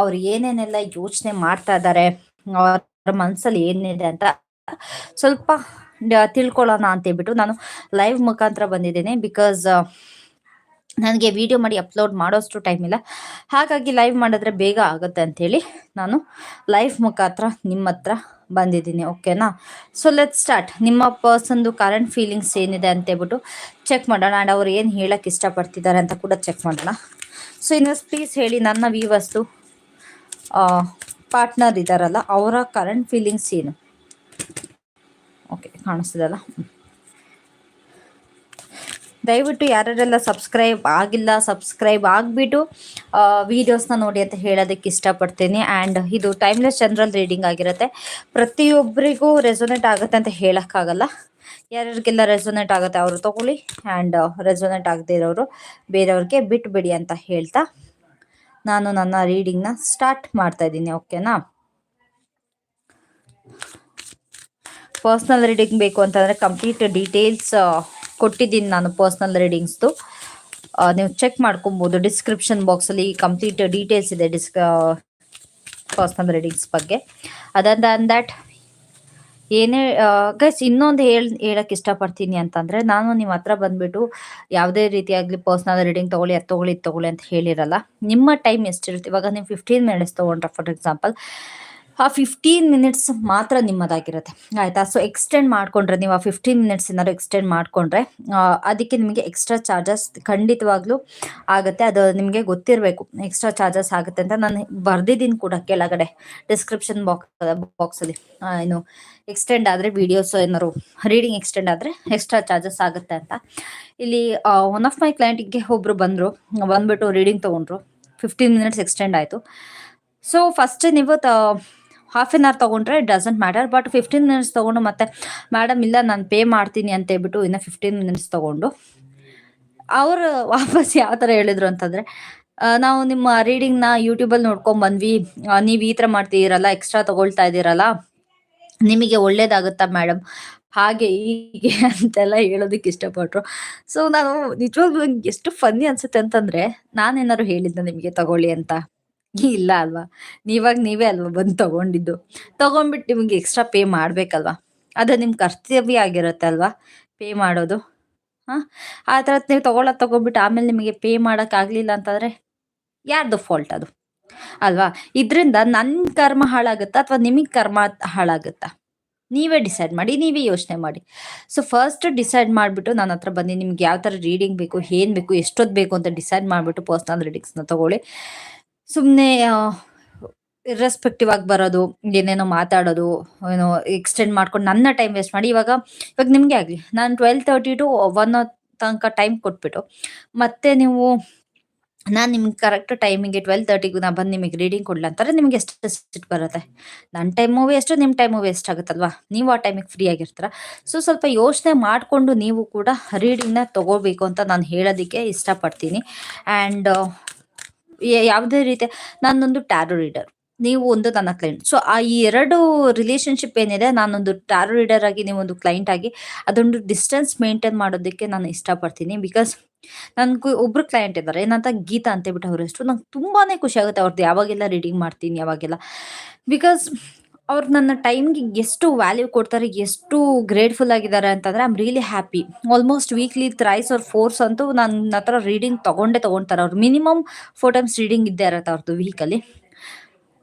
ಅವ್ರು ಏನೇನೆಲ್ಲ ಯೋಚನೆ ಮಾಡ್ತಾ ಇದ್ದಾರೆ ಅವ್ರ ಮನಸ್ಸಲ್ಲಿ ಏನಿದೆ ಅಂತ ಸ್ವಲ್ಪ ತಿಳ್ಕೊಳ್ಳೋಣ ಅಂತ ಹೇಳ್ಬಿಟ್ಟು ನಾನು ಲೈವ್ ಮುಖಾಂತರ ಬಂದಿದ್ದೇನೆ ಬಿಕಾಸ್ ನನಗೆ ವಿಡಿಯೋ ಮಾಡಿ ಅಪ್ಲೋಡ್ ಮಾಡೋಷ್ಟು ಟೈಮ್ ಇಲ್ಲ. ಹಾಗಾಗಿ ಲೈವ್ ಮಾಡಿದ್ರೆ ಬೇಗ ಆಗುತ್ತೆ ಅಂಥೇಳಿ ನಾನು ಲೈವ್ ಮುಖಾಂತರ ನಿಮ್ಮ ಹತ್ರ ಬಂದಿದ್ದೀನಿ ಓಕೆನಾ ಸೊ ಲೆಟ್ ಸ್ಟಾರ್ಟ್ ನಿಮ್ಮ ಪರ್ಸನ್ದು ಕರೆಂಟ್ ಫೀಲಿಂಗ್ಸ್ ಏನಿದೆ ಅಂತ ಹೇಳ್ಬಿಟ್ಟು ಚೆಕ್ ಮಾಡೋಣ. ಆ್ಯಂಡ್ ಅವ್ರು ಏನು ಹೇಳಕ್ಕೆ ಇಷ್ಟಪಡ್ತಿದ್ದಾರೆ ಅಂತ ಕೂಡ ಚೆಕ್ ಮಾಡೋಣ. ಸೊ ಇನ್ನೊಂದು ಪ್ಲೀಸ್ ಹೇಳಿ ನನ್ನ ವೀವಸ್ತು ಪಾರ್ಟ್ನರ್ ಇದ್ದಾರಲ್ಲ ಅವರ ಕರೆಂಟ್ ಫೀಲಿಂಗ್ಸ್ ಏನು? ಓಕೆ ಕಾಣಿಸ್ತಿದಲ್ಲ. ದಯವಿಟ್ಟು ಯಾರ್ಯಾರೆಲ್ಲ ಸಬ್ಸ್ಕ್ರೈಬ್ ಆಗಿಲ್ಲ ಸಬ್ಸ್ಕ್ರೈಬ್ ಆಗಿಬಿಟ್ಟು ವೀಡಿಯೋಸ್ನ ನೋಡಿ ಅಂತ ಹೇಳೋದಕ್ಕೆ ಇಷ್ಟಪಡ್ತೀನಿ. ಆ್ಯಂಡ್ ಇದು ಟೈಮ್ಲೆಸ್ ಜನರಲ್ ರೀಡಿಂಗ್ ಆಗಿರುತ್ತೆ. ಪ್ರತಿಯೊಬ್ಬರಿಗೂ ರೆಸೊನೇಟ್ ಆಗುತ್ತೆ ಅಂತ ಹೇಳೋಕ್ಕಾಗಲ್ಲ. ಯಾರ್ಯಾರಿಗೆಲ್ಲ ರೆಸೊನೇಟ್ ಆಗುತ್ತೆ, ಅವರು ತಗೊಳ್ಳಿ. ಆ್ಯಂಡ್ ರೆಸೊನೇಟ್ ಆಗದೇ ಇರೋರು ಬೇರೆಯವ್ರಿಗೆ ಬಿಟ್ಟುಬಿಡಿ ಅಂತ ಹೇಳ್ತಾ ನಾನು ನನ್ನ ರೀಡಿಂಗ್ನ ಸ್ಟಾರ್ಟ್ ಮಾಡ್ತಾ ಇದ್ದೀನಿ ಓಕೆನಾ ಪರ್ಸ್ನಲ್ ರೀಡಿಂಗ್ ಬೇಕು ಅಂತಂದರೆ ಕಂಪ್ಲೀಟ್ ಡೀಟೇಲ್ಸ್ ಕೊಟ್ಟಿದ್ದೀನಿ ನಾನು ಪರ್ಸ್ನಲ್ ರೀಡಿಂಗ್ಸ್ದು ನೀವು ಚೆಕ್ ಮಾಡ್ಕೊಬೋದು ಡಿಸ್ಕ್ರಿಪ್ಷನ್ ಬಾಕ್ಸಲ್ಲಿ ಕಂಪ್ಲೀಟ್ ಡೀಟೇಲ್ಸ್ ಇದೆ ಡಿಸ್ಕ್ ಪರ್ಸ್ನಲ್ ರೀಡಿಂಗ್ಸ್ ಬಗ್ಗೆ. ಅದರ್ ದ್ಯಾನ್ ದ್ಯಾಟ್ ಏನೇ ಗೈಸ್ ಇನ್ನೊಂದು ಹೇಳಿ, ಹೇಳಕ್ ಇಷ್ಟಪಡ್ತೀನಿ ಅಂತಂದ್ರೆ, ನಾನು ನಿಮ್ಮ ಹತ್ರ ಬಂದ್ಬಿಟ್ಟು ಯಾವುದೇ ರೀತಿಯಾಗಲಿ ಪರ್ಸ್ನಲ್ ರೀಡಿಂಗ್ ತಗೊಳ್ಳಿ, ಅದು ತಗೊಳ್ಳಿ ತೊಗೊಳ್ಳಿ ಅಂತ ಹೇಳಿರಲ್ಲ, ನಿಮ್ಮ ಟೈಮ್ ಎಷ್ಟಿರುತ್ತೆ? ಇವಾಗ ನೀವು ಫಿಫ್ಟೀನ್ ಮಿನಿಟ್ಸ್ ತೊಗೊಂಡ್ರೆ ಫಾರ್ ಎಕ್ಸಾಂಪಲ್ ಆ ಫಿಫ್ಟೀನ್ ಮಿನಿಟ್ಸ್ ಮಾತ್ರ ನಿಮ್ಮದಾಗಿರುತ್ತೆ. ಆಯಿತಾ? ಸೊ ಎಕ್ಸ್ಟೆಂಡ್ ಮಾಡಿಕೊಂಡ್ರೆ, ನೀವು ಆ ಫಿಫ್ಟೀನ್ ಮಿನಿಟ್ಸ್ ಏನಾದ್ರು ಎಕ್ಸ್ಟೆಂಡ್ ಮಾಡಿಕೊಂಡ್ರೆ ಅದಕ್ಕೆ ನಿಮಗೆ ಎಕ್ಸ್ಟ್ರಾ ಚಾರ್ಜಸ್ ಖಂಡಿತವಾಗ್ಲೂ ಆಗುತ್ತೆ. ಅದು ನಿಮಗೆ ಗೊತ್ತಿರಬೇಕು ಎಕ್ಸ್ಟ್ರಾ ಚಾರ್ಜಸ್ ಆಗುತ್ತೆ ಅಂತ. ನಾನು ಬರ್ದಿದ್ದೀನಿ ಕೂಡ ಕೆಳಗಡೆ ಡಿಸ್ಕ್ರಿಪ್ಷನ್ ಬಾಕ್ಸ್ ಬಾಕ್ಸಲ್ಲಿ ಏನು ಎಕ್ಸ್ಟೆಂಡ್ ಆದರೆ ವೀಡಿಯೋಸ್ ಏನಾದ್ರು ರೀಡಿಂಗ್ ಎಕ್ಸ್ಟೆಂಡ್ ಆದರೆ ಎಕ್ಸ್ಟ್ರಾ ಚಾರ್ಜಸ್ ಆಗುತ್ತೆ ಅಂತ. ಇಲ್ಲಿ ಒನ್ ಆಫ್ ಮೈ ಕ್ಲೈಂಟಿಗೆ ಒಬ್ಬರು ಬಂದರು, ಬಂದ್ಬಿಟ್ಟು ರೀಡಿಂಗ್ ತೊಗೊಂಡ್ರು. ಫಿಫ್ಟೀನ್ ಮಿನಿಟ್ಸ್ ಎಕ್ಸ್ಟೆಂಡ್ ಆಯಿತು. ಸೊ ಫಸ್ಟ್ ನೀವು ತ ಹಾಫ್ ಆನ್ ಅವರ್ ತಗೊಂಡ್ರೆ doesn't matter but fifteen minutes ತೊಗೊಂಡು ಮತ್ತೆ ಮೇಡಮ್ ಇಲ್ಲ, ನಾನು ಪೇ ಮಾಡ್ತೀನಿ ಅಂತ ಹೇಳ್ಬಿಟ್ಟು ಇನ್ನು ಫಿಫ್ಟೀನ್ ಮಿನಿಟ್ಸ್ ತೊಗೊಂಡು, ಅವರು ವಾಪಸ್ ಯಾವ ಥರ ಹೇಳಿದ್ರು ಅಂತಂದರೆ ನಾವು ನಿಮ್ಮ ರೀಡಿಂಗ್ನ ಯೂಟ್ಯೂಬಲ್ಲಿ ನೋಡ್ಕೊಂಡು ಬಂದ್ವಿ ನೀವು ಈ ಥರ ಮಾಡ್ತಿದ್ದೀರಲ್ಲ ಎಕ್ಸ್ಟ್ರಾ ತೊಗೊಳ್ತಾ ಇದ್ದೀರಲ್ಲ, ನಿಮಗೆ ಒಳ್ಳೇದಾಗುತ್ತಾ ಮೇಡಮ್ ಹಾಗೆ ಹೀಗೆ ಅಂತೆಲ್ಲ ಹೇಳೋದಕ್ಕೆ ಇಷ್ಟಪಟ್ರು. ಸೊ ನಾನು ನಿಜವಾಗ್ಲೂ ಎಷ್ಟು ಫನ್ನಿ ಅನ್ಸುತ್ತೆ ಅಂತಂದರೆ ನಾನೇನಾದ್ರು ಹೇಳಿದ್ದೆ ನಿಮಗೆ ತಗೊಳ್ಳಿ ಅಂತ. ಇಲ್ಲ ಅಲ್ವಾ? ನೀವಾಗ ನೀವೇ ಅಲ್ವಾ ಬಂದು ತಗೊಂಡಿದ್ದು? ತಗೊಂಡ್ಬಿಟ್ಟು ನಿಮಗೆ ಎಕ್ಸ್ಟ್ರಾ ಪೇ ಮಾಡಬೇಕಲ್ವಾ? ಅದು ನಿಮ್ಮ ಕರ್ತವ್ಯ ಆಗಿರುತ್ತೆ ಅಲ್ವಾ? ಪೇ ಮಾಡೋದು. ಹಾಂ? ಆ ಥರ ನೀವು ತಗೊಳ್ಳೋದು ತಗೊಂಡ್ಬಿಟ್ಟು ಆಮೇಲೆ ನಿಮಗೆ ಪೇ ಮಾಡೋಕ್ಕಾಗಲಿಲ್ಲ ಅಂತಂದರೆ ಯಾರ್ದು ಫಾಲ್ಟ್ ಅದು? ಅಲ್ವಾ? ಇದರಿಂದ ನನ್ನ ಕರ್ಮ ಹಾಳಾಗುತ್ತಾ ಅಥವಾ ನಿಮಗೆ ಕರ್ಮ ಹಾಳಾಗುತ್ತಾ? ನೀವೇ ಡಿಸೈಡ್ ಮಾಡಿ, ನೀವೇ ಯೋಚನೆ ಮಾಡಿ. ಸೊ ಫಸ್ಟ್ ಡಿಸೈಡ್ ಮಾಡಿಬಿಟ್ಟು ನನ್ನ ಹತ್ರ ಬನ್ನಿ, ನಿಮ್ಗೆ ಯಾವ ಥರ ರೀಡಿಂಗ್ ಬೇಕು, ಏನು ಬೇಕು ಎಷ್ಟೊತ್ತು ಬೇಕು ಅಂತ ಡಿಸೈಡ್ ಮಾಡಿಬಿಟ್ಟು ಪರ್ಸ್ನಲ್ ರೀಡಿಂಗ್ಸ್ನ ತಗೊಳ್ಳಿ. ಸುಮ್ಮನೆ ಇರ್ರೆಸ್ಪೆಕ್ಟಿವ್ ಆಗಿ ಬರೋದು, ಏನೇನೋ ಮಾತಾಡೋದು, ಏನೋ ಎಕ್ಸ್ಟೆಂಡ್ ಮಾಡ್ಕೊಂಡು ನನ್ನ ಟೈಮ್ ವೇಸ್ಟ್ ಮಾಡಿ. ಇವಾಗ ಇವಾಗ ನಿಮಗೆ ಆಗಲಿ, ನಾನು ಟ್ವೆಲ್ ತರ್ಟಿ ಟು ಒನ್ ತನಕ ಟೈಮ್ ಕೊಟ್ಬಿಟ್ಟು, ಮತ್ತೆ ನೀವು, ನಾನು ನಿಮ್ಗೆ ಕರೆಕ್ಟ್ ಟೈಮಿಗೆ ಟ್ವೆಲ್ ತರ್ಟಿಗೂ ನಾ ಬಂದು ನಿಮಗೆ ರೀಡಿಂಗ್ ಕೊಡ್ಲ ಅಂತಾರೆ, ನಿಮ್ಗೆ ಎಷ್ಟು ಸಿಟ್ಟು ಬರುತ್ತೆ? ನನ್ನ ಟೈಮು ವೇಸ್ಟು ನಿಮ್ಮ ಟೈಮು ವೇಸ್ಟ್ ಆಗುತ್ತಲ್ವಾ? ನೀವು ಆ ಟೈಮಿಗೆ ಫ್ರೀ ಆಗಿರ್ತೀರ. ಸೊ ಸ್ವಲ್ಪ ಯೋಚನೆ ಮಾಡಿಕೊಂಡು ನೀವು ಕೂಡ ರೀಡಿಂಗ್ನ ತಗೋಬೇಕು ಅಂತ ನಾನು ಹೇಳೋದಕ್ಕೆ ಇಷ್ಟಪಡ್ತೀನಿ. ಆ್ಯಂಡ್ ಯಾವುದೇ ರೀತಿ, ನಾನೊಂದು ಟ್ಯಾರೋ ರೀಡರ್ ನೀವು ಒಂದು ನನ್ನ ಕ್ಲೈಂಟ್ ಸೊ ಆ ಎರಡು ರಿಲೇಶನ್ಶಿಪ್ ಏನಿದೆ, ನಾನೊಂದು ಟ್ಯಾರೋ ರೀಡರ್ ಆಗಿ ನೀವೊಂದು ಕ್ಲೈಂಟ್ ಆಗಿ, ಅದೊಂದು ಡಿಸ್ಟೆನ್ಸ್ ಮೇಂಟೈನ್ ಮಾಡೋದಕ್ಕೆ ನಾನು ಇಷ್ಟಪಡ್ತೀನಿ. ಬಿಕಾಸ್ ನನ್ಗೆ ಒಬ್ರು ಕ್ಲೈಂಟ್ ಇದ್ದಾರೆ, ಏನಂತ ಗೀತಾ ಅಂತ ಹೇಳ್ಬಿಟ್ಟು ಅವ್ರ ಹೆಸರು ನಂಗೆ ತುಂಬಾನೇ ಖುಷಿ ಆಗುತ್ತೆ ಅವ್ರದ್ದು ಯಾವಾಗೆಲ್ಲ ರೀಡಿಂಗ್ ಮಾಡ್ತೀನಿ, ಯಾವಾಗೆಲ್ಲ. ಬಿಕಾಸ್ ಅವ್ರು ನನ್ನ ಟೈಮ್ಗೆ ಎಷ್ಟು ವ್ಯಾಲ್ಯೂ ಕೊಡ್ತಾರೆ, ಎಷ್ಟು ಗ್ರೇಟ್ಫುಲ್ ಆಗಿದ್ದಾರೆ ಅಂತಂದ್ರೆ I'm really happy. Almost weekly thrice ಅವ್ರ ಫೋರ್ಸ್ ಅಂತೂ ನನ್ನ ಹತ್ರ ರೀಡಿಂಗ್ ತಗೊಂಡೇ ತಗೊಳ್ತಾರೆ ಅವ್ರು ಮಿನಿಮಮ್ ಫೋರ್ ಟೈಮ್ಸ್ ರೀಡಿಂಗ್ ಇದ್ದೇ ಇರತ್ತೆ ಅವ್ರದ್ದು ವೀಕಲ್ಲಿ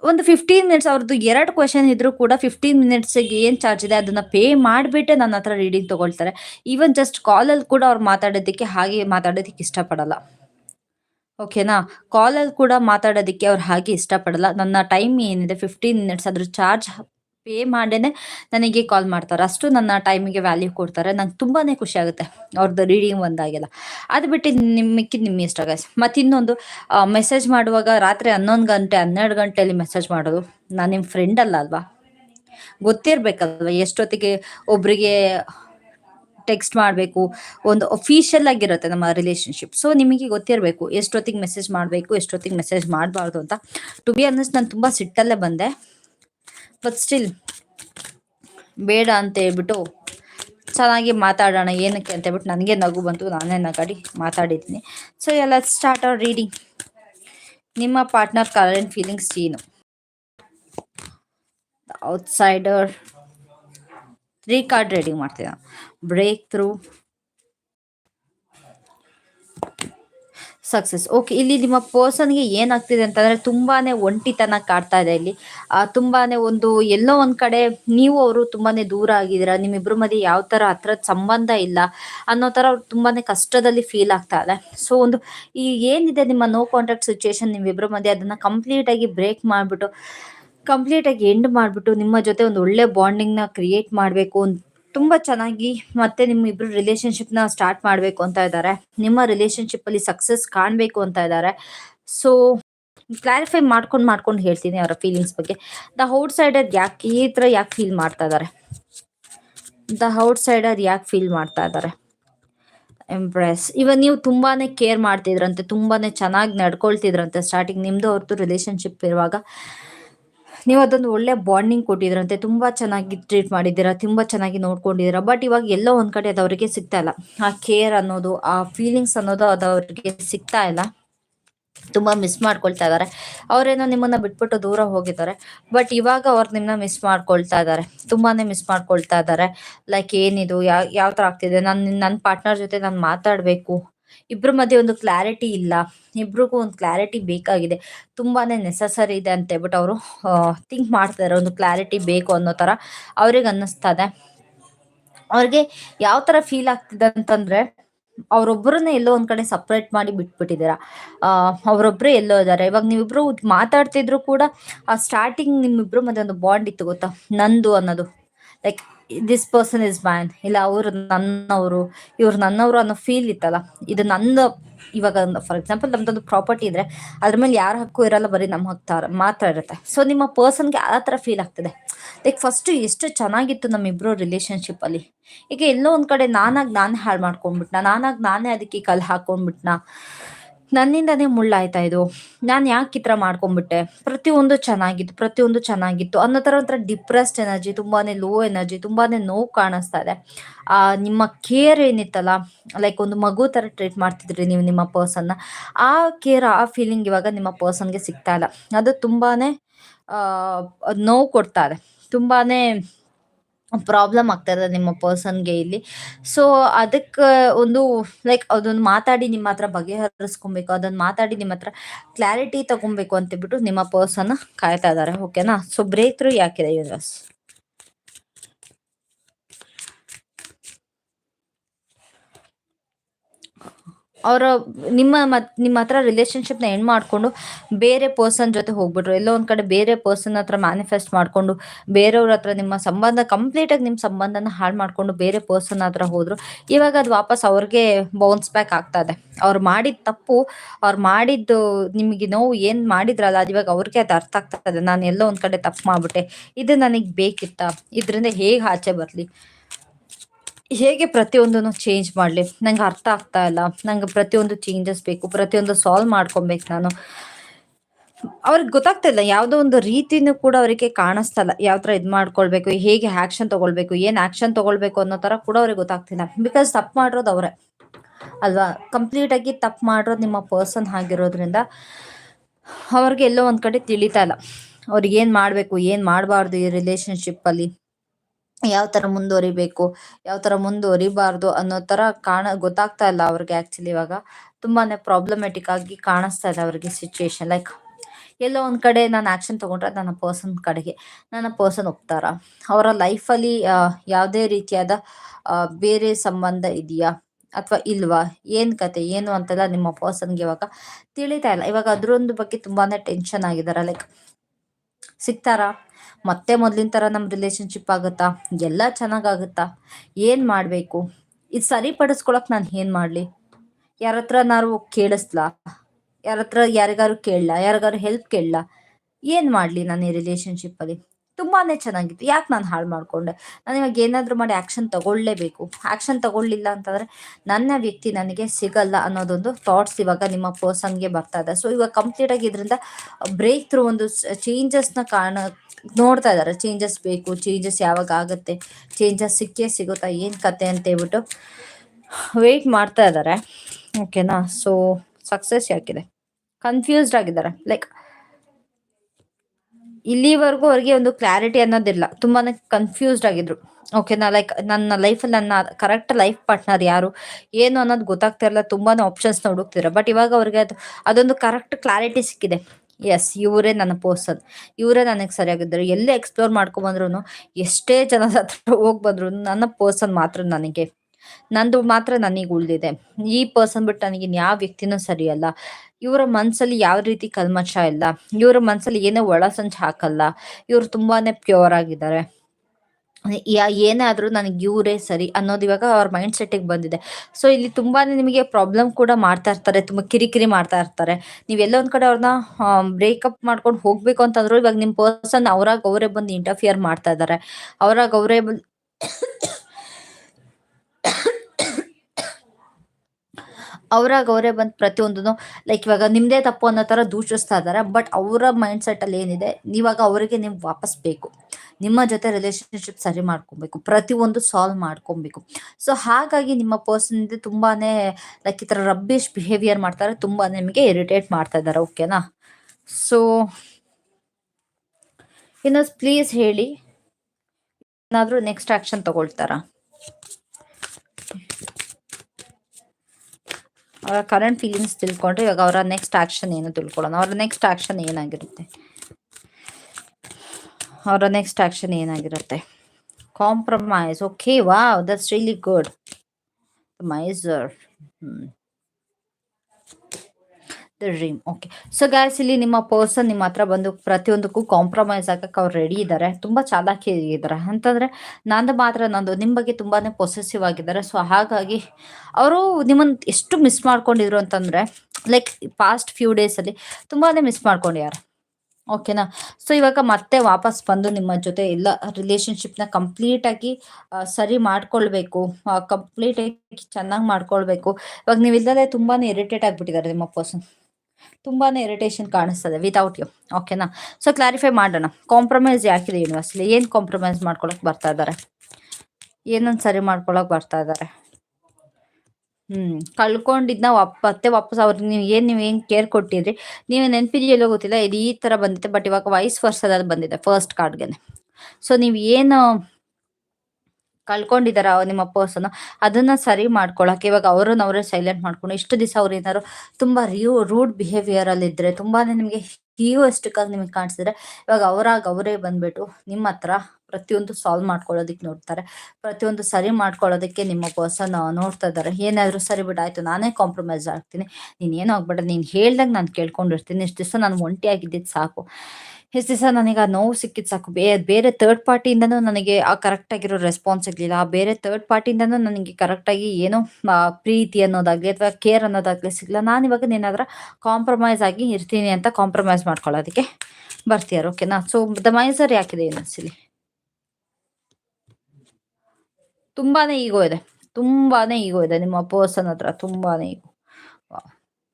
ಒಂದು ಫಿಫ್ಟೀನ್ ಮಿನಿಟ್ಸ್ ಅವ್ರದ್ದು ಎರಡು ಕ್ವೆಶನ್ ಇದ್ರೂ ಕೂಡ ಫಿಫ್ಟೀನ್ ಮಿನಿಟ್ಸಿಗೆ ಏನು ಚಾರ್ಜ್ ಇದೆ ಅದನ್ನು ಪೇ ಮಾಡಿಬಿಟ್ಟೆ ನನ್ನ ಹತ್ರ ರೀಡಿಂಗ್ ತೊಗೊಳ್ತಾರೆ. ಈವನ್ ಜಸ್ಟ್ ಕಾಲಲ್ಲಿ ಕೂಡ ಅವ್ರು ಮಾತಾಡೋದಕ್ಕೆ ಹಾಗೆ ಮಾತಾಡೋದಕ್ಕೆ ಇಷ್ಟಪಡಲ್ಲ. ಓಕೆನಾ ಕಾಲಲ್ಲಿ ಕೂಡ ಮಾತಾಡೋದಕ್ಕೆ ಅವ್ರು ಹಾಗೆ ಇಷ್ಟಪಡಲ್ಲ. ನನ್ನ ಟೈಮ್ ಏನಿದೆ ಫಿಫ್ಟೀನ್ ಮಿನಿಟ್ಸ್ ಅದ್ರ ಚಾರ್ಜ್ ಪೇ ಮಾಡೇನೆ ನನಗೆ ಕಾಲ್ ಮಾಡ್ತಾರೆ. ಅಷ್ಟು ನನ್ನ ಟೈಮಿಗೆ ವ್ಯಾಲ್ಯೂ ಕೊಡ್ತಾರೆ. ನಂಗೆ ತುಂಬಾ ಖುಷಿ ಆಗುತ್ತೆ ಅವ್ರದ್ದು ರೀಡಿಂಗ್ ಬಂದಾಗೆಲ್ಲ ಅದು ಬಿಟ್ಟು ನಿಮಗೆ ನಿಮ್ಮ ಇಷ್ಟ ಗೈಸ್ ಮತ್ತು ಇನ್ನೊಂದು ಮೆಸೇಜ್ ಮಾಡುವಾಗ ರಾತ್ರಿ ಹನ್ನೊಂದು ಗಂಟೆ, ಹನ್ನೆರಡು ಗಂಟೆಯಲ್ಲಿ ಮೆಸೇಜ್ ಮಾಡೋದು. ನಾನು ನಿಮ್ಮ ಫ್ರೆಂಡ್ ಅಲ್ಲ ಅಲ್ವಾ? ಗೊತ್ತಿರಬೇಕಲ್ವ ಎಷ್ಟೊತ್ತಿಗೆ ಒಬ್ರಿಗೆ ಟೆಕ್ಸ್ಟ್ ಮಾಡಬೇಕು, ಒಂದು ಅಫಿಷಿಯಲ್ ಆಗಿರುತ್ತೆ ನಮ್ಮ ರಿಲೇಶನ್ಶಿಪ್ ಸೊ ನಿಮಗೆ ಗೊತ್ತಿರಬೇಕು, ಎಷ್ಟೊತ್ತಿಗೆ ಮೆಸೇಜ್ ಮಾಡಬೇಕು, ಎಷ್ಟೊತ್ತಿಗೆ ಮೆಸೇಜ್ ಮಾಡಬಾರ್ದು ಅಂತ. ಟು ಬಿ ಅನ್ನಿಸ್ ನಾನು ತುಂಬ ಸಿಟ್ಟಲ್ಲೇ ಬಂದೆ. ಬಟ್ ಸ್ಟಿಲ್ ಬೇಡ ಅಂತ ಹೇಳ್ಬಿಟ್ಟು ಚೆನ್ನಾಗಿ ಮಾತಾಡೋಣ, ಏನಕ್ಕೆ ಅಂತ ಹೇಳ್ಬಿಟ್ಟು ನನಗೆ ನಗು ಬಂತು, ನಾನೇ ನಗಾಡಿ ಮಾತಾಡಿದ್ದೀನಿ ಸೊ ಎಲ್ಲ ಸ್ಟಾರ್ಟ್ ಅವ್ರ ರೀಡಿಂಗ್ ನಿಮ್ಮ ಪಾರ್ಟ್ನರ್ ಕರೆಂಟ್ ಫೀಲಿಂಗ್ಸ್ ಏನು? ಔಟ್ಸೈಡರ್ ತ್ರೀ ಕಾರ್ಡ್ ರೀಡಿಂಗ್ ಮಾಡ್ತೀನ ಬ್ರೇಕ್ ಥ್ರೂ ಸಕ್ಸಸ್ ಓಕೆ ಇಲ್ಲಿ ನಿಮ್ಮ ಪರ್ಸನ್ಗೆ ಏನಾಗ್ತಿದೆ ಅಂತಂದ್ರೆ ತುಂಬಾನೇ ಒಂಟಿತನ ಕಾಡ್ತಾ ಇದೆ ಇಲ್ಲಿ. ತುಂಬಾ ಒಂದು ಎಲ್ಲೋ ಒಂದ್ ಕಡೆ ನೀವು ಅವರು ತುಂಬಾನೇ ದೂರ ಆಗಿದ್ದೀರಾ ನಿಮ್ಮಿಬ್ಬರ ಮಧ್ಯೆ ಯಾವ ತರ ಹತ್ರದ ಸಂಬಂಧ ಇಲ್ಲ ಅನ್ನೋ ಥರ ಅವ್ರು ತುಂಬಾನೇ ಕಷ್ಟದಲ್ಲಿ ಫೀಲ್ ಆಗ್ತಾ ಇದೆ. ಸೊ ಒಂದು ಈ ಏನಿದೆ ನಿಮ್ಮ ನೋ ಕಾಂಟ್ಯಾಕ್ಟ್ ಸಿಚುಯೇಷನ್ ನಿಮ್ಮಿಬ್ಬರ ಮಧ್ಯೆ, ಅದನ್ನ ಕಂಪ್ಲೀಟ್ ಆಗಿ ಬ್ರೇಕ್ ಮಾಡ್ಬಿಟ್ಟು ಕಂಪ್ಲೀಟ್ ಆಗಿ ಎಂಡ್ ಮಾಡ್ಬಿಟ್ಟು ನಿಮ್ಮ ಜೊತೆ ಒಂದು ಒಳ್ಳೆ ಬಾಂಡಿಂಗ್ನ ಕ್ರಿಯೇಟ್ ಮಾಡಬೇಕು ತುಂಬಾ ಚೆನ್ನಾಗಿ ಮತ್ತೆ ನಿಮ್ಮ ಇಬ್ರು ನ ಸ್ಟಾರ್ಟ್ ಮಾಡ್ಬೇಕು ಅಂತ ಇದ್ದಾರೆ ನಿಮ್ಮ ರಿಲೇಶನ್ಶಿಪ್ ಅಲ್ಲಿ ಸಕ್ಸಸ್ ಕಾಣ್ಬೇಕು ಅಂತ ಇದ್ದಾರೆ ಸೊ ಕ್ಲಾರಿಫೈ ಮಾಡ್ಕೊಂಡು ಮಾಡ್ಕೊಂಡು ಹೇಳ್ತೀನಿ ಅವರ ಫೀಲಿಂಗ್ಸ್ ಬಗ್ಗೆ. ದ ಔಟ್ ಸೈಡರ್ ಯಾಕೆ ಈ ತರ ಯಾಕೆ ಫೀಲ್ ಮಾಡ್ತಾ ಇದ್ದಾರೆ ದ ಔಟ್ ಸೈಡರ್ ಯಾಕೆ ಫೀಲ್ ಮಾಡ್ತಾ ಇದ್ದಾರೆ ಎಂಪ್ರೆಸ್ ಇವಾಗ ನೀವು ತುಂಬಾನೇ ಕೇರ್ ಮಾಡ್ತಿದ್ರಂತೆ, ತುಂಬಾನೇ ಚೆನ್ನಾಗಿ ನಡ್ಕೊಳ್ತಿದ್ರಂತೆ ಸ್ಟಾರ್ಟಿಂಗ್ ನಿಮ್ದು ಅವ್ರದ್ದು ರಿಲೇಶನ್ಶಿಪ್ ಇರುವಾಗ. ನೀವು ಅದೊಂದು ಒಳ್ಳೆ ಬಾಂಡಿಂಗ್ ಕೊಟ್ಟಿದ್ರಂತೆ, ತುಂಬಾ ಚೆನ್ನಾಗಿ ಟ್ರೀಟ್ ಮಾಡಿದ್ದೀರಾ, ತುಂಬಾ ಚೆನ್ನಾಗಿ ನೋಡ್ಕೊಂಡಿದ್ದೀರಾ ಬಟ್ ಇವಾಗ ಎಲ್ಲೋ ಒಂದ್ ಕಡೆ ಅದು ಅವರಿಗೆ ಸಿಗ್ತಾ ಇಲ್ಲ. ಆ ಕೇರ್ ಅನ್ನೋದು, ಆ ಫೀಲಿಂಗ್ಸ್ ಅನ್ನೋದು ಅದು ಅವ್ರಿಗೆ ಸಿಗ್ತಾ ಇಲ್ಲ. ತುಂಬಾ ಮಿಸ್ ಮಾಡ್ಕೊಳ್ತಾ ಇದ್ದಾರೆ. ಅವರೇನೋ ನಿಮ್ಮನ್ನ ಬಿಟ್ಬಿಟ್ಟು ದೂರ ಹೋಗಿದ್ದಾರೆ ಬಟ್ ಇವಾಗ ಅವ್ರು ನಿಮ್ಮನ್ನ ಮಿಸ್ ಮಾಡ್ಕೊಳ್ತಾ ಇದ್ದಾರೆ. ತುಂಬಾನೇ ಮಿಸ್ ಮಾಡ್ಕೊಳ್ತಾ ಇದ್ದಾರೆ. ಲೈಕ್ ಏನಿದು ಯಾವ ಯಾವ ತರ ಆಗ್ತಿದೆ? ನನ್ ನನ್ನ ಪಾರ್ಟ್ನರ್ ಜೊತೆ ನಾನು ಮಾತಾಡ್ಬೇಕು. ಇಬ್ರ ಮಧ್ಯೆ ಒಂದು ಕ್ಲಾರಿಟಿ ಇಲ್ಲ. ಇಬ್ರಿಗೂ ಒಂದು ಕ್ಲಾರಿಟಿ ಬೇಕಾಗಿದೆ. ತುಂಬಾನೇ ನೆಸಸರಿ ಇದೆ ಅಂತ ಹೇಳ್ಬಿಟ್ಟು ಅವರು ಥಿಂಕ್ ಮಾಡ್ತಿದ್ದಾರೆ ಒಂದು ಕ್ಲಾರಿಟಿ ಬೇಕು ಅನ್ನೋ ತರ ಅವ್ರಿಗೆ ಇದೆ. ಅವ್ರಿಗೆ ಯಾವ ತರ ಫೀಲ್ ಆಗ್ತಿದೆ ಅಂತಂದ್ರೆ ಅವ್ರೊಬ್ಬರನ್ನ ಎಲ್ಲೋ ಒಂದ್ ಕಡೆ ಸಪ್ರೇಟ್ ಮಾಡಿ ಬಿಟ್ಬಿಟ್ಟಿದ್ದೀರ. ಆ, ಅವ್ರೊಬ್ರೇ ಎಲ್ಲೋ ಇದಾರೆ. ಇವಾಗ ನೀವಿಬ್ರು ಮಾತಾಡ್ತಿದ್ರು ಕೂಡ, ಆ ಸ್ಟಾರ್ಟಿಂಗ್ ನಿಮ್ಮಿಬ್ರು ಮಧ್ಯೆ ಒಂದು ಬಾಂಡ್ ಇತ್ತು ಗೊತ್ತಾ? ನಂದು ಅನ್ನೋದು. Like this person is man ಇಲ್ಲ, ಅವ್ರು ನನ್ನವರು, ಇವ್ರು ನನ್ನವರು ಅನ್ನೋ ಫೀಲ್ ಇತ್ತಲ್ಲ. ಇದು ನನ್ನ ಇವಾಗ ಫಾರ್ ಎಕ್ಸಾಂಪಲ್ ನಮ್ದೊಂದು ಪ್ರಾಪರ್ಟಿ ಇದ್ರೆ, ಅದ್ರ ಮೇಲೆ ಯಾರ ಹಕ್ಕು ಇರಲ್ಲ, ಬರೀ ನಮ್ಮ ಹಕ್ಕು ಮಾತ್ರ ಇರುತ್ತೆ. ಸೊ ನಿಮ್ಮ ಪರ್ಸನ್ಗೆ ಆ ಥರ ಫೀಲ್ ಆಗ್ತದೆ. ಲೈಕ್ ಫಸ್ಟು ಎಷ್ಟು ಚೆನ್ನಾಗಿತ್ತು ನಮ್ಮಿಬ್ರು ರಿಲೇಶನ್ಶಿಪ್ ಅಲ್ಲಿ. ಈಗ ಎಲ್ಲೋ ಒಂದ್ ಕಡೆ ನಾನಾಗಿ ನಾನೇ ಹಾಳು ಮಾಡ್ಕೊಂಡ್ಬಿಟ್ನ, ನಾನಾಗಿ ನಾನೇ ಅದಕ್ಕೆ ಕಲ್ಲು ಹಾಕೊಂಡ್ಬಿಟ್ನ. ನನ್ನಿಂದಾನೇ ಮುಳ್ಳಾಯ್ತಾ ಇದು? ನಾನು ಯಾಕೆ ಈ ಥರ ಮಾಡ್ಕೊಂಡ್ಬಿಟ್ಟೆ? ಪ್ರತಿಯೊಂದು ಚೆನ್ನಾಗಿತ್ತು ಪ್ರತಿಯೊಂದು ಚೆನ್ನಾಗಿತ್ತು. ಅನ್ನೋ ಥರ ಒಂಥರ ಡಿಪ್ರೆಸ್ಡ್ ಎನರ್ಜಿ ತುಂಬಾನೇ ಲೋ ಎನರ್ಜಿ ತುಂಬಾನೇ ನೋವು ಕಾಣಿಸ್ತಾ ಇದೆ. ಆ, ನಿಮ್ಮ ಕೇರ್ ಏನಿತ್ತಲ್ಲ? ಲೈಕ್ ಒಂದು ಮಗು ಥರ ಟ್ರೀಟ್ ಮಾಡ್ತಿದ್ರಿ ನೀವು ನಿಮ್ಮ ಪರ್ಸನ್ನ ಆ ಕೇರ್ ಆ ಫೀಲಿಂಗ್ ಇವಾಗ ನಿಮ್ಮ ಪರ್ಸನ್ಗೆ ಸಿಗ್ತಾ ಇಲ್ಲ. ಅದು ತುಂಬಾನೇ, ಆ, ನೋವು ಕೊಡ್ತಾ ಇದೆ. ತುಂಬಾನೇ ಪ್ರಾಬ್ಲಮ್ ಆಗ್ತಾ ಇದೆ ನಿಮ್ಮ ಪರ್ಸನ್ಗೆ ಇಲ್ಲಿ. ಸೊ ಅದಕ್ಕೆ ಒಂದು ಲೈಕ್ ಅದೊಂದು ಮಾತಾಡಿ ನಿಮ್ಮ ಹತ್ರ ಬಗೆಹರಿಸ್ಕೊಬೇಕು ಅದನ್ನ ಮಾತಾಡಿ ನಿಮ್ಮ ಹತ್ರ ಕ್ಲಾರಿಟಿ ತಗೊಬೇಕು ಅಂತ ಬಿಟ್ಟು ನಿಮ್ಮ ಪರ್ಸನ್ ಕಾಯ್ತಾ ಇದ್ದಾರೆ ಓಕೆನಾ ಸೊ ಬ್ರೇಕ್ ಥ್ರೂ ಯಾಕಿದೆ ಯೂನಿವರ್ಸ್ ಅವರ ನಿಮ್ಮ ಮತ್, ನಿಮ್ಮ ಹತ್ರ ರಿಲೇಶನ್ಶಿಪ್ನ ಎಂಡ್ ಮಾಡಿಕೊಂಡು ಬೇರೆ ಪರ್ಸನ್ ಜೊತೆ ಹೋಗ್ಬಿಟ್ರು. ಎಲ್ಲೋ ಒಂದು ಕಡೆ ಬೇರೆ ಪರ್ಸನ್ ಹತ್ರ ಮ್ಯಾನಿಫೆಸ್ಟ್ ಮಾಡಿಕೊಂಡು ಬೇರೆಯವ್ರ ಹತ್ರ ನಿಮ್ಮ ಸಂಬಂಧ ಕಂಪ್ಲೀಟಾಗಿ ನಿಮ್ಮ ಸಂಬಂಧನ ಹಾಳು ಮಾಡಿಕೊಂಡು ಬೇರೆ ಪರ್ಸನ್ ಹತ್ರ ಹೋದ್ರು. ಇವಾಗ ಅದು ವಾಪಸ್ ಅವ್ರಿಗೆ ಬೌನ್ಸ್ ಬ್ಯಾಕ್ ಆಗ್ತಾ ಇದೆ. ಅವ್ರು ಮಾಡಿದ ತಪ್ಪು, ಅವ್ರು ಮಾಡಿದ್ದು ನಿಮಗೆ ನೋವು ಏನು ಮಾಡಿದ್ರಲ್ಲ, ಅದು ಇವಾಗ ಅವ್ರಿಗೆ ಅದು ಅರ್ಥ ಆಗ್ತಾ ನಾನು ಎಲ್ಲೋ ಒಂದು ಕಡೆ ತಪ್ಪು ಮಾಡ್ಬಿಟ್ಟೆ. ಇದು ನನಗೆ ಬೇಕಿತ್ತ? ಇದರಿಂದ ಹೇಗೆ ಆಚೆ ಬರಲಿ? ಹೇಗೆ ಪ್ರತಿಯೊಂದನ್ನು ಚೇಂಜ್ ಮಾಡಲಿ? ನಂಗೆ ಅರ್ಥ ಆಗ್ತಾ ಇಲ್ಲ. ನಂಗೆ ಪ್ರತಿಯೊಂದು ಚೇಂಜಸ್ ಬೇಕು, ಪ್ರತಿಯೊಂದು ಸಾಲ್ವ್ ಮಾಡ್ಕೊಬೇಕು ನಾನು. ಅವ್ರಿಗೆ ಗೊತ್ತಾಗ್ತಾ ಇಲ್ಲ. ಯಾವುದೋ ಒಂದು ರೀತಿನೂ ಕೂಡ ಅವರಿಗೆ ಕಾಣಿಸ್ತಾ ಇಲ್ಲ. ಯಾವ ಥರ ಇದು ಮಾಡ್ಕೊಳ್ಬೇಕು, ಹೇಗೆ ಆ್ಯಕ್ಷನ್ ತಗೊಳ್ಬೇಕು, ಏನು ಆ್ಯಕ್ಷನ್ ತಗೊಳ್ಬೇಕು ಅನ್ನೋ ಥರ ಕೂಡ ಅವ್ರಿಗೆ ಗೊತ್ತಾಗ್ತಿಲ್ಲ ಬಿಕಾಸ್ ತಪ್ಪು ಮಾಡಿರೋದು ಅವರೇ. ಅಲ್ವಾ? ಕಂಪ್ಲೀಟ್ ಆಗಿ ತಪ್ಪು ಮಾಡಿರೋದು ನಿಮ್ಮ ಪರ್ಸನ್ ಆಗಿರೋದ್ರಿಂದ ಅವ್ರಿಗೆ ಎಲ್ಲೋ ಒಂದು ಕಡೆ ತಿಳಿತಾ ಇಲ್ಲ. ಅವ್ರಿಗೆ ಏನು ಮಾಡಬೇಕು, ಏನು ಮಾಡಬಾರ್ದು ಈ ರಿಲೇಶನ್ಶಿಪ್ಪಲ್ಲಿ ಯಾವ ತರ ಮುಂದುವರಿಬೇಕು, ಯಾವ ತರ ಮುಂದುವರಿಬಾರ್ದು ಅನ್ನೋ ತರ ಕಾಣ, ಗೊತ್ತಾಗ್ತಾ ಇಲ್ಲ ಅವ್ರಿಗೆ ಆಕ್ಚುಲಿ ಇವಾಗ. ತುಂಬಾನೇ ಪ್ರಾಬ್ಲಮೆಟಿಕ್ ಆಗಿ ಕಾಣಿಸ್ತಾ ಇದೆ ಅವ್ರಿಗೆ ಸಿಚುಯೇಷನ್ ಲೈಕ್ ಎಲ್ಲೋ ಒಂದ್ ಕಡೆ ನಾನು ಆಕ್ಷನ್ ತಗೊಂಡ್ರೆ ನನ್ನ ಪರ್ಸನ್ ಕಡೆಗೆ. ನನ್ನ ಪರ್ಸನ್ ಒಪ್ತಾರ? ಅವರ ಲೈಫಲ್ಲಿ ಯಾವುದೇ ರೀತಿಯಾದ ಬೇರೆ ಸಂಬಂಧ ಇದೆಯಾ? ಅಥವಾ ಇಲ್ವಾ? ಏನ್ ಕತೆ? ಏನು ಅಂತೆಲ್ಲ ನಿಮ್ಮ ಪರ್ಸನ್ಗೆ ಇವಾಗ ತಿಳಿತಾ ಇಲ್ಲ. ಇವಾಗ ಅದ್ರೊಂದು ಬಗ್ಗೆ ತುಂಬಾನೇ ಟೆನ್ಷನ್ ಆಗಿದಾರ. ಲೈಕ್ ಸಿಗ್ತಾರಾ? ಮತ್ತೆ ಮೊದಲಿನ ತರ ನಮ್ಮ ರಿಲೇಶನ್ಶಿಪ್ ಆಗುತ್ತಾ? ಎಲ್ಲ ಚೆನ್ನಾಗಾಗುತ್ತಾ ಏನ್ ಮಾಡ್ಬೇಕು? ಇದು ಸರಿಪಡಿಸ್ಕೊಳಕ್ ನಾನು ಏನ್ ಮಾಡ್ಲಿ? ಯಾರ ಹತ್ರ ನಾವು ಕೇಳಿಸ್ಲಾ? ಯಾರ ಹತ್ರ ಯಾರಿಗಾರು ಕೇಳಲ್ಲ ಯಾರಿಗಾರು ಹೆಲ್ಪ್ ಕೇಳಲ್ಲ ಏನ್ ಮಾಡ್ಲಿ ನಾನು ಈ ರಿಲೇಶನ್ಶಿಪ್ ಅಲ್ಲಿ? ತುಂಬಾನೇ ಚೆನ್ನಾಗಿತ್ತು. ಯಾಕೆ ನಾನು ಹಾಳು ಮಾಡ್ಕೊಂಡೆ? ನಾನು ಇವಾಗ ಏನಾದರೂ ಮಾಡಿ ಆ್ಯಕ್ಷನ್ ತಗೊಳ್ಳೇಬೇಕು. ಆ್ಯಕ್ಷನ್ ತಗೊಳ್ಳಿಲ್ಲ ಅಂತಂದರೆ ನನ್ನ ವ್ಯಕ್ತಿ ನನಗೆ ಸಿಗಲ್ಲ ಅನ್ನೋದೊಂದು ಥಾಟ್ಸ್ ಇವಾಗ ನಿಮ್ಮ ಪರ್ಸನ್ಗೆ ಬರ್ತಾ ಇದೆ. ಸೊ ಇವಾಗ ಕಂಪ್ಲೀಟ್ ಆಗಿ ಇದರಿಂದ ಬ್ರೇಕ್ ಥ್ರೂ ಒಂದು ಚೇಂಜಸ್ನ ಕಾಣ ನೋಡ್ತಾ ಇದ್ದಾರೆ. ಚೇಂಜಸ್ ಬೇಕು ಚೇಂಜಸ್ ಯಾವಾಗ ಆಗುತ್ತೆ ಚೇಂಜಸ್ ಸಿಕ್ಕೇ ಸಿಗುತ್ತಾ, ಏನು ಕತೆ ಅಂತ ಹೇಳ್ಬಿಟ್ಟು ವೆಯ್ಟ್ ಮಾಡ್ತಾ ಇದ್ದಾರೆ. ಓಕೆನಾ ಸೊ ಸಕ್ಸಸ್ ಯಾಕಿದೆ? ಕನ್ಫ್ಯೂಸ್ಡ್ ಆಗಿದ್ದಾರೆ. ಲೈಕ್ ಇಲ್ಲಿವರೆಗೂ ಅವ್ರಿಗೆ ಒಂದು ಕ್ಲಾರಿಟಿ ಅನ್ನೋದಿಲ್ಲ. ತುಂಬಾನೇ ಕನ್ಫ್ಯೂಸ್ಡ್ ಆಗಿದ್ರು. ಓಕೆ ನಾ ಲೈಕ್ ನನ್ನ ಲೈಫಲ್ಲಿ ನನ್ನ ಕರೆಕ್ಟ್ ಲೈಫ್ ಪಾರ್ಟ್ನರ್ ಯಾರು, ಏನು ಅನ್ನೋದು ಗೊತ್ತಾಗ್ತಾ ಇರಲ್ಲ ತುಂಬಾನೇ ಆಪ್ಷನ್ಸ್ ಹುಡುಕ್ತಿರ ಬಟ್ ಇವಾಗ ಅವ್ರಿಗೆ ಅದು, ಅದೊಂದು ಕರೆಕ್ಟ್ ಕ್ಲಾರಿಟಿ ಸಿಕ್ಕಿದೆ. ಎಸ್ ಇವರೇ ನನ್ನ ಪರ್ಸನ್ ಇವರೇ ನನಗೆ ಸರಿಯಾಗಿದ್ದರು. ಎಲ್ಲೇ ಎಕ್ಸ್ಪ್ಲೋರ್ ಮಾಡ್ಕೊಂಬಂದ್ರು ಎಷ್ಟೇ ಜನದ ಹತ್ರ ಹೋಗಿ ಬಂದ್ರು ನನ್ನ ಪರ್ಸನ್ ಮಾತ್ರ ನನಗೆ. ನಂದು ಮಾತ್ರ ನನಗೆ ಉಳಿದಿದೆ. ಈ ಪರ್ಸನ್ ಬಿಟ್ಟು ನನಗೆ ಯಾವ ವ್ಯಕ್ತಿನೂ ಸರಿಯಲ್ಲ ಇವರ ಮನ್ಸಲ್ಲಿ ಯಾವ ರೀತಿ ಕಲ್ಮಶ ಇಲ್ಲ. ಇವರ ಮನ್ಸಲ್ಲಿ ಏನೇ ಒಳಸಂಚು ಹಾಕಲ್ಲ. ಇವ್ರು ತುಂಬಾನೇ ಪ್ಯೂರ್ ಆಗಿದ್ದಾರೆ. ಏನೇ ಆದರೂ ನನಗೆ ಇವರೇ ಸರಿ ಅನ್ನೋದು ಇವಾಗ ಅವ್ರ ಮೈಂಡ್ ಸೆಟ್ಟಿಗೆ ಬಂದಿದೆ. ಸೊ ಇಲ್ಲಿ ತುಂಬಾ ನಿಮಗೆ ಪ್ರಾಬ್ಲಮ್ ಕೂಡ ಮಾಡ್ತಾ ಇರ್ತಾರೆ. ತುಂಬ ಕಿರಿಕಿರಿ ಮಾಡ್ತಾ ಇರ್ತಾರೆ. ನೀವೆಲ್ಲ ಒಂದು ಕಡೆ ಅವ್ರನ್ನ ಬ್ರೇಕಪ್ ಮಾಡ್ಕೊಂಡು ಹೋಗ್ಬೇಕು ಅಂತಂದ್ರು ಇವಾಗ ನಿಮ್ಮ ಪರ್ಸನ್ ಅವ್ರಾಗ ಅವರೇ ಬಂದು ಇಂಟರ್ಫಿಯರ್ ಮಾಡ್ತಾ ಇದ್ದಾರೆ. ಅವರಾಗ ಅವರೇ ಬಂದು ಅವ್ರಾಗ ಅವರೇ ಬಂದು ಪ್ರತಿಯೊಂದನ್ನು ಲೈಕ್ ಇವಾಗ ನಿಮ್ದೇ ತಪ್ಪು ಅನ್ನೋ ತರ ದೂಷಿಸ್ತಾ ಇದ್ದಾರೆ ಬಟ್ ಅವರ ಮೈಂಡ್ ಸೆಟ್ ಅಲ್ಲಿ ಏನಿದೆ, ಇವಾಗ ಅವರಿಗೆ ನೀವು ವಾಪಸ್ ಬೇಕು. ನಿಮ್ಮ ಜೊತೆ ರಿಲೇಶನ್ಶಿಪ್ ಸರಿ ಮಾಡ್ಕೊಬೇಕು, ಪ್ರತಿಯೊಂದು ಸಾಲ್ವ್ ಮಾಡ್ಕೊಬೇಕು. ಸೊ ಹಾಗಾಗಿ ನಿಮ್ಮ ಪರ್ಸನ್ ತುಂಬಾನೇ ಲೈಕ್ ಈ ತರ ರಬ್ಬಿಶ್ ಬಿಹೇವಿಯರ್ ಮಾಡ್ತಾರೆ ತುಂಬಾ ನಿಮಗೆ ಇರಿಟೇಟ್ ಮಾಡ್ತಾ ಇದ್ದಾರೆ ಓಕೆನಾ ಸೊ ಇನ್ನು ಪ್ಲೀಸ್ ಹೇಳಿ, ಏನಾದರೂ ನೆಕ್ಸ್ಟ್ ಆಕ್ಷನ್ ತಗೊಳ್ತಾರಾ? ಅವರ ಕರೆಂಟ್ ಫೀಲಿಂಗ್ಸ್ ತಿಳ್ಕೊಂಡ್ರೆ ಇವಾಗ ಅವರ ನೆಕ್ಸ್ಟ್ ಆಕ್ಷನ್ ಏನು ತಿಳ್ಕೊಳ್ಳೋಣ. ಅವರ ನೆಕ್ಸ್ಟ್ ಆಕ್ಷನ್ ಏನಾಗಿರುತ್ತೆ? ಅವರ ನೆಕ್ಸ್ಟ್ ಆಕ್ಷನ್ ಏನಾಗಿರುತ್ತೆ? ಕಾಂಪ್ರಮೈಸ್ ಓಕೆ ವಾ ದಟ್ಸ್ ರಿಯಲಿ ಗುಡ್ ಮೈಸರ್ ಹ್ಮ್. The dream okay so guys ಇಲ್ಲಿ ನಿಮ್ಮ ಪರ್ಸನ್ ನಿಮ್ಮ ಹತ್ರ ಬಂದು ಪ್ರತಿಯೊಂದಕ್ಕೂ ಕಾಂಪ್ರಮೈಸ್ ಆಗಕ್ಕೆ ಅವ್ರು ರೆಡಿ ಇದ್ದಾರೆ ತುಂಬ ಚಾಲಾಕಿ ಇದ್ದಾರೆ ಅಂತಂದ್ರೆ ನಂದು ಮಾತ್ರ ನಂದು ನಿಮ್ಮ ಬಗ್ಗೆ ತುಂಬಾನೇ ಪೊಸೆಸಿವ್ ಆಗಿದ್ದಾರೆ. ಸೊ ಹಾಗಾಗಿ ಅವರು ನಿಮ್ಮನ್ನ ಎಷ್ಟು ಮಿಸ್ ಮಾಡ್ಕೊಂಡಿದ್ರು ಅಂತಂದ್ರೆ ಲೈಕ್ ಪಾಸ್ಟ್ ಫ್ಯೂ ಡೇಸ್ ಅಲ್ಲಿ ತುಂಬಾನೇ ಮಿಸ್ ಮಾಡ್ಕೊಂಡಿದ್ದಾರೆ. ಓಕೆನಾ ಸೊ ಇವಾಗ ಮತ್ತೆ ವಾಪಸ್ ಬಂದು ನಿಮ್ಮ ಜೊತೆ ಎಲ್ಲ ಕಂಪ್ಲೀಟ್ ಆಗಿ ಸರಿ ಮಾಡ್ಕೊಳ್ಬೇಕು. ಕಂಪ್ಲೀಟ್ ಆಗಿ ಚೆನ್ನಾಗಿ ಮಾಡ್ಕೊಳ್ಬೇಕು. ಇವಾಗ ನೀವಿಲ್ಲದೆ ತುಂಬಾ ಇರಿಟೇಟ್ ಆಗಿಬಿಟ್ಟಿದ್ದಾರೆ ನಿಮ್ಮ ಪರ್ಸನ್ ತುಂಬಾನೇ ಇರಿಟೇಷನ್ ಕಾಣಿಸ್ತದೆ ವಿತೌಟ್ ಯು ಓಕೆನಾ ಸೊ ಕ್ಲಾರಿಫೈ ಮಾಡೋಣ. ಕಾಂಪ್ರಮೈಸ್ ಯಾಕಿದೆ ಯೂನಿವರ್ಸಿಟಿ ಏನು ಕಾಂಪ್ರಮೈಸ್ ಮಾಡ್ಕೊಳಕ್ ಬರ್ತಾ ಇದ್ದಾರೆ? ಏನೊಂದು ಸರಿ ಮಾಡ್ಕೊಳಕ್ ಬರ್ತಾ ಇದ್ದಾರೆ? ಹ್ಮ್, ಕಳ್ಕೊಂಡಿದ್ನ ವಾಪ್, ಮತ್ತೆ ವಾಪಸ್ ಅವ್ರಿಗೆ ನೀವು ಏನ್ ನೀವು ಏನ್ ಕೇರ್ ಕೊಟ್ಟಿದ್ರಿ? ನೀವು ನೆನಪಿದೆಯಲ್ಲೋ ಗೊತ್ತಿಲ್ಲ ಇದು ಈ ತರ ಬಂದಿದೆ ಬಟ್ ಇವಾಗ ವಯಸ್ಸು ವರ್ಷದಲ್ಲಿ ಬಂದಿದೆ ಫಸ್ಟ್ ಕಾರ್ಡ್ಗೆನೆ ಸೊ ನೀವು ಏನು ಕಳ್ಕೊಂಡಿದಾರ ನಿಮ್ಮ ಪರ್ಸನ್ ಅದನ್ನ ಸರಿ ಮಾಡ್ಕೊಳಕ್ಕೆ ಇವಾಗ ಅವ್ರನ್ನ ಅವರೇ ಸೈಲೆಂಟ್ ಮಾಡ್ಕೊಂಡು ಇಷ್ಟು ದಿವಸ ಅವ್ರು ಏನಾದ್ರು ತುಂಬಾ ರಿಯೂ ರೂಡ್ ಬಿಹೇವಿಯರ್ ಅಲ್ಲಿ ಇದ್ರೆ ತುಂಬಾನೇ ನಿಮ್ಗೆ ಹೀಯೋಸ್ಟಿಕ್ ಆಗಿ ನಿಮಗೆ ಕಾಣಿಸಿದ್ರೆ ಇವಾಗ ಅವರಾಗ ಅವರೇ ಬಂದ್ಬಿಟ್ಟು ನಿಮ್ಮ ಹತ್ರ ಪ್ರತಿಯೊಂದು ಸಾಲ್ವ್ ಮಾಡ್ಕೊಳ್ಳೋದಕ್ಕೆ ನೋಡ್ತಾರೆ. ಪ್ರತಿಯೊಂದು ಸರಿ ಮಾಡ್ಕೊಳ್ಳೋದಕ್ಕೆ ನಿಮ್ಮ ಪರ್ಸನ್ ನೋಡ್ತಾ ಇದ್ದಾರೆ ಏನಾದ್ರು ಸರಿ ಬಿಡಾಯ್ತು ನಾನೇ ಕಾಂಪ್ರಮೈಸ್ ಆಗ್ತೀನಿ. ನೀನ್ ಏನೋ ಆಗ್ಬೇಡ, ನೀನ್ ಹೇಳ್ದಾಗ ನಾನು ಕೇಳ್ಕೊಂಡಿರ್ತೀನಿ. ಇಷ್ಟು ದಿವಸ ನಾನು ಒಂಟಿಯಾಗಿದ್ದಿದ್ದು ಸಾಕು. ಇಷ್ಟು ದಿವಸ ನನಗೆ ಆ ನೋವು ಸಿಕ್ಕಿದ್ ಸಾಕು. ಬೇರೆ ಥರ್ಡ್ ಪಾರ್ಟಿಯಿಂದನೂ ನನಗೆ ಆ ಕರೆಕ್ಟ್ ಆಗಿರೋ ರೆಸ್ಪಾನ್ಸ್ ಸಿಗ್ಲಿಲ್ಲ. ಆ ಬೇರೆ ಥರ್ಡ್ ಪಾರ್ಟಿಯಿಂದನೂ ನನಗೆ ಕರೆಕ್ಟ್ ಆಗಿ ಏನೋ ಪ್ರೀತಿ ಅನ್ನೋದಾಗಲಿ ಅಥವಾ ಕೇರ್ ಅನ್ನೋದಾಗಲಿ ಸಿಗ್ಲಿಲ್ಲ. ನಾನು ಇವಾಗ ನಿನ್ನ ಕಾಂಪ್ರಮೈಸ್ ಆಗಿ ಇರ್ತೀನಿ ಅಂತ ಕಾಂಪ್ರಮೈಸ್ ಮಾಡ್ಕೊಳ್ಳೋದಕ್ಕೆ ಬರ್ತೀಯಾರ ಓಕೆನಾ ಸೊ ದ ಮೈಸರ್ ಯಾಕಿದೆ ಏನಿಸಲಿ ತುಂಬಾನೇ ಈಗೋ ಇದೆ. ತುಂಬಾನೇ ಈಗೋ ಇದೆ ನಿಮ್ಮ ಪರ್ಸನ್ ಹತ್ರ. ತುಂಬಾನೇ ego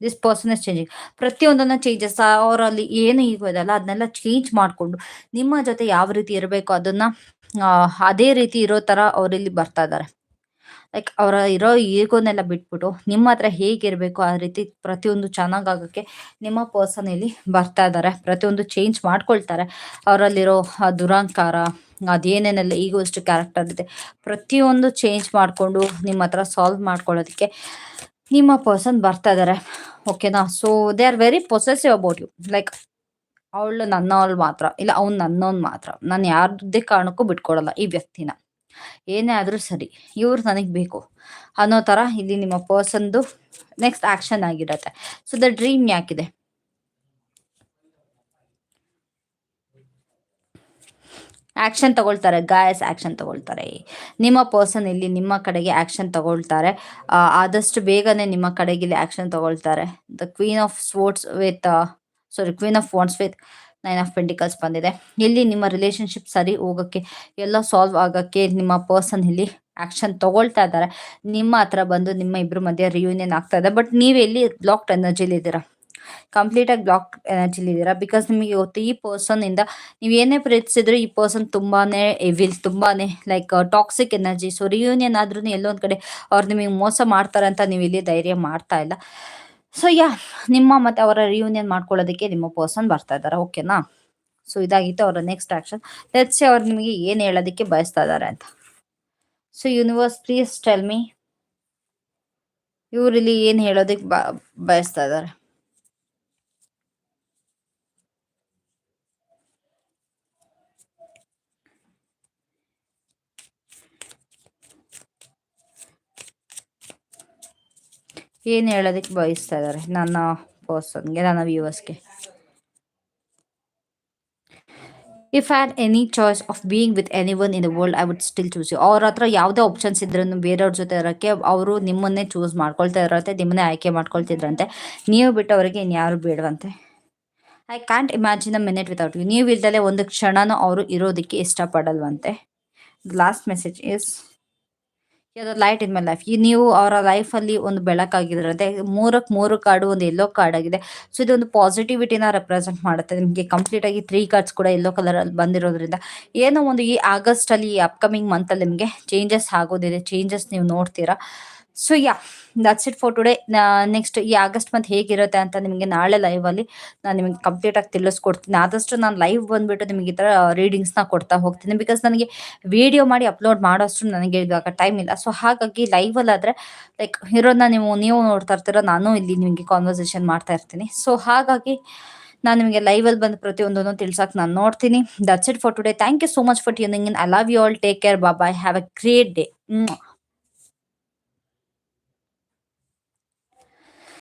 this person is changing ಪ್ರತಿಯೊಂದನ್ನ changes ಅವರಲ್ಲಿ ಏನು ಈಗ ಇದೆಲ್ಲ ಅದನ್ನೆಲ್ಲ ಚೇಂಜ್ ಮಾಡಿಕೊಂಡು ನಿಮ್ಮ ಜೊತೆ ಯಾವ ರೀತಿ ಇರಬೇಕು ಅದನ್ನ ಅದೇ ರೀತಿ ಇರೋ ತರ ಅವರಲ್ಲಿ ಬರ್ತಾ ಇದ್ದಾರೆ. ಲೈಕ್ ಅವರ ಇರೋ ಈಗೋನೆಲ್ಲ ಬಿಟ್ಬಿಟ್ಟು ನಿಮ್ಮ ಹತ್ರ ಹೇಗಿರ್ಬೇಕು ಆ ರೀತಿ ಪ್ರತಿಯೊಂದು ಚೆನ್ನಾಗಾಗಕ್ಕೆ ನಿಮ್ಮ ಪರ್ಸನ್ ಇಲ್ಲಿ ಬರ್ತಾ ಇದ್ದಾರೆ. ಪ್ರತಿಯೊಂದು ಚೇಂಜ್ ಮಾಡ್ಕೊಳ್ತಾರೆ. ಅವರಲ್ಲಿರೋ ದುರಂಕಾರ, ಅದೇನೇನೆಲ್ಲ ಈಗ ಅಷ್ಟು ಕ್ಯಾರೆಕ್ಟರ್ ಇದೆ, ಪ್ರತಿಯೊಂದು ಚೇಂಜ್ ಮಾಡಿಕೊಂಡು ನಿಮ್ಮ ಹತ್ರ ಸಾಲ್ವ್ ಮಾಡ್ಕೊಳ್ಳೋದಕ್ಕೆ ನಿಮ್ಮ ಪರ್ಸನ್ ಬರ್ತಾ ಇದ್ದಾರೆ ಓಕೆನಾ so they are very possessive about you like ಅವಳು ನನ್ನವಳು ಮಾತ್ರ, ಇಲ್ಲ ಅವ್ನು ನನ್ನವ್ನು ಮಾತ್ರ. ನಾನು ಯಾರದ್ದೇ ಕಾರಣಕ್ಕೂ ಬಿಟ್ಕೊಡಲ್ಲ ಈ ವ್ಯಕ್ತಿನ. ಏನೇ ಆದ್ರೂ ಸರಿ, ಇವ್ರು ನನಗೆ ಬೇಕು. ಅನ್ನೋ ತರ ಇಲ್ಲಿ ನಿಮ್ಮ ಪರ್ಸನ್ದು ನೆಕ್ಸ್ಟ್ ಆಕ್ಷನ್ ಆಗಿರತ್ತೆ. ಸೊ ದ ಡ್ರೀಮ್ ಯಾಕಿದೆ? ಆಕ್ಷನ್ ತಗೊಳ್ತಾರೆ ಗಾಯಸ್ ಆಕ್ಷನ್ ತಗೊಳ್ತಾರೆ. ನಿಮ್ಮ ಪರ್ಸನ್ ಇಲ್ಲಿ ನಿಮ್ಮ ಕಡೆಗೆ ಆಕ್ಷನ್ ತಗೊಳ್ತಾರೆ. ಆದಷ್ಟು ಬೇಗನೆ ನಿಮ್ಮ ಕಡೆಗೆ ಇಲ್ಲಿ ಆಕ್ಷನ್ ತಗೊಳ್ತಾರೆ. The queen of swords with sorry queen of wands with nine of pentacles ಬಂದಿದೆ. ಇಲ್ಲಿ ನಿಮ್ಮ ರಿಲೇಶನ್ಶಿಪ್ ಸರಿ ಹೋಗೋಕ್ಕೆ, ಎಲ್ಲ ಸಾಲ್ವ್ ಆಗೋಕ್ಕೆ ನಿಮ್ಮ ಪರ್ಸನ್ ಇಲ್ಲಿ ಆಕ್ಷನ್ ತಗೊಳ್ತಾ ಇದ್ದಾರೆ. ನಿಮ್ಮ ಹತ್ರ ಬಂದು ನಿಮ್ಮ ಇಬ್ಬರು ಮಧ್ಯೆ ರಿಯೂನಿಯನ್ ಆಗ್ತಾ ಇದೆ. ಬಟ್ ನೀವು ಇಲ್ಲಿ ಬ್ಲಾಕ್ಡ್ ಎನರ್ಜಿಲಿ ಇದ್ದೀರಾ? ಕಂಪ್ಲೀಟ್ ಆಗಿ ಬ್ಲಾಕ್ ಎನರ್ಜಿಲಿ ಇದ್ದೀರಾ? ಬಿಕಾಸ್ ನಿಮಗೆ ಗೊತ್ತು, ಈ ಪರ್ಸನ್ ಇಂದ ನೀವು ಏನೇ ಪ್ರೀತಿಸಿದ್ರು ಈ ಪರ್ಸನ್ ತುಂಬಾನೇ ವಿಲ್ ತುಂಬಾನೇ like toxic energy so reunion ಆದ್ರೂ ಎಲ್ಲೊಂದ್ ಕಡೆ ಅವ್ರು ನಿಮಗೆ ಮೋಸ ಮಾಡ್ತಾರೆ ಅಂತ ನೀವು ಇಲ್ಲಿ ಧೈರ್ಯ ಮಾಡ್ತಾ ಇಲ್ಲ. ಸೊ ಯಾ ನಿಮ್ಮ ಮತ್ತೆ ಅವರ ರಿಯೂನಿಯನ್ ಮಾಡ್ಕೊಳ್ಳೋದಕ್ಕೆ ನಿಮ್ಮ ಪರ್ಸನ್ ಬರ್ತಾ ಇದ್ದಾರೆ ಓಕೆನಾ ಸೊ ಇದಾಗಿತ್ತು ಅವರ ನೆಕ್ಸ್ಟ್ ಆಕ್ಷನ್ ಲೆಟ್ಸ್ ಅವ್ರು ನಿಮಗೆ ಏನು ಹೇಳೋದಕ್ಕೆ ಬಯಸ್ತಾ ಇದ್ದಾರೆ ಅಂತ. So universe please tell me ಇವ್ರು ಇಲ್ಲಿ ಏನು ಹೇಳೋದಕ್ಕೆ ಬಯಸ್ತಾ ಇದ್ದಾರೆ? ಏನು ಹೇಳೋದಕ್ಕೆ ಬಯಸ್ತಾ ಇದ್ದಾರೆ ನನ್ನ ಪರ್ಸನ್ಗೆ ನನ್ನ ವ್ಯೂವರ್ಸ್ಗೆ if had any choice of being with anyone in the world I would still choose you ಅವ್ರ ಹತ್ರ ಯಾವುದೇ ಆಪ್ಷನ್ಸ್ ಇದ್ರೂ ಬೇರೆಯವ್ರ ಜೊತೆ ಇರೋಕ್ಕೆ ಅವರು ನಿಮ್ಮನ್ನೇ ಚೂಸ್ ಮಾಡ್ಕೊಳ್ತಾ ಇರೋತ್ತೆ, ನಿಮ್ಮನ್ನೇ ಆಯ್ಕೆ ಮಾಡ್ಕೊಳ್ತಿದ್ರಂತೆ. ನೀವು ಬಿಟ್ಟು ಅವರಿಗೆ ಇನ್ಯಾರು ಬೇಡವಂತೆ? I can't imagine a minute without you ನೀವು ಇಲ್ದಲೇ ಒಂದು ಕ್ಷಣನೂ ಅವರು ಇರೋದಕ್ಕೆ ಇಷ್ಟಪಡಲ್ವಂತೆ. ಲಾಸ್ಟ್ ಮೆಸೇಜ್ ಇಸ್ ಯಾವ್ದೋ ಲೈಟ್ ಇನ್ ಮೈ ಲೈಫ್ ಈ ನೀವು ಅವರ ಲೈಫಲ್ಲಿ ಒಂದು ಬೆಳಕಾಗಿದ್ರಂತೆ ಮೂರಕ್ಕೆ ಮೂರು ಕಾರ್ಡು ಒಂದು ಎಲ್ಲೋ ಕಾರ್ಡ್ ಆಗಿದೆ ಸೊ ಇದೊಂದು ಪಾಸಿಟಿವಿಟಿನ ರೆಪ್ರೆಸೆಂಟ್ ಮಾಡುತ್ತೆ. ನಿಮಗೆ ಕಂಪ್ಲೀಟ್ ಆಗಿ ತ್ರೀ ಕಾರ್ಡ್ಸ್ ಕೂಡ ಎಲ್ಲೋ ಕಲರ್ ಅಲ್ಲಿ ಬಂದಿರೋದ್ರಿಂದ. ಏನೋ ಒಂದು ಈ ಆಗಸ್ಟ್ ಅಲ್ಲಿ ಅಪ್ಕಮಿಂಗ್ ಮಂತ್ ಅಲ್ಲಿ ನಿಮಗೆ ಚೇಂಜಸ್ ಆಗೋದಿದೆ ಚೇಂಜಸ್ ನೀವು ನೋಡ್ತೀರಾ? So yeah that's it for today next ಈ ಆಗಸ್ಟ್ ಮಂತ್ ಹೇಗಿರುತ್ತೆ ಅಂತ ನಿಮಗೆ ನಾಳೆ ಲೈವ್ ಅಲ್ಲಿ ನಾನು ನಿಮಗೆ ಕಂಪ್ಲೀಟ್ ಆಗಿ ತಿಳಿಸ್ಕೊಡ್ತೀನಿ. ಆದಷ್ಟು ನಾನು ಲೈವ್ ಬಂದ್ಬಿಟ್ಟು ನಿಮಗೆ ಈ ತರ ರೀಡಿಂಗ್ಸ್ನ ಕೊಡ್ತಾ ಹೋಗ್ತೀನಿ. ಬಿಕಾಸ್ ನನಗೆ ವಿಡಿಯೋ ಮಾಡಿ ಅಪ್ಲೋಡ್ ಮಾಡೋಷ್ಟು ನನಗೆ ಇವಾಗ ಟೈಮ್ ಇಲ್ಲ. ಸೊ ಹಾಗಾಗಿ ಲೈವ್ ಅಲ್ಲಿ ಆದ್ರೆ ಲೈಕ್ ಇರೋದನ್ನ ನೀವು ನೀವು ನೋಡ್ತಾ ಇರ್ತೀರೋ, ನಾನು ಇಲ್ಲಿ ನಿಮಗೆ ಕಾನ್ವರ್ಸೇಷನ್ ಮಾಡ್ತಾ ಇರ್ತೀನಿ. ಸೊ ಹಾಗಾಗಿ ನಾನು ನಿಮಗೆ ಲೈವಲ್ಲಿ ಬಂದು ಪ್ರತಿಯೊಂದನ್ನು ತಿಳ್ಸಕ್ಕೆ ನಾನು ನೋಡ್ತೀನಿ. That's it for today thank you so much for tuning in I love you all take care bye have a great day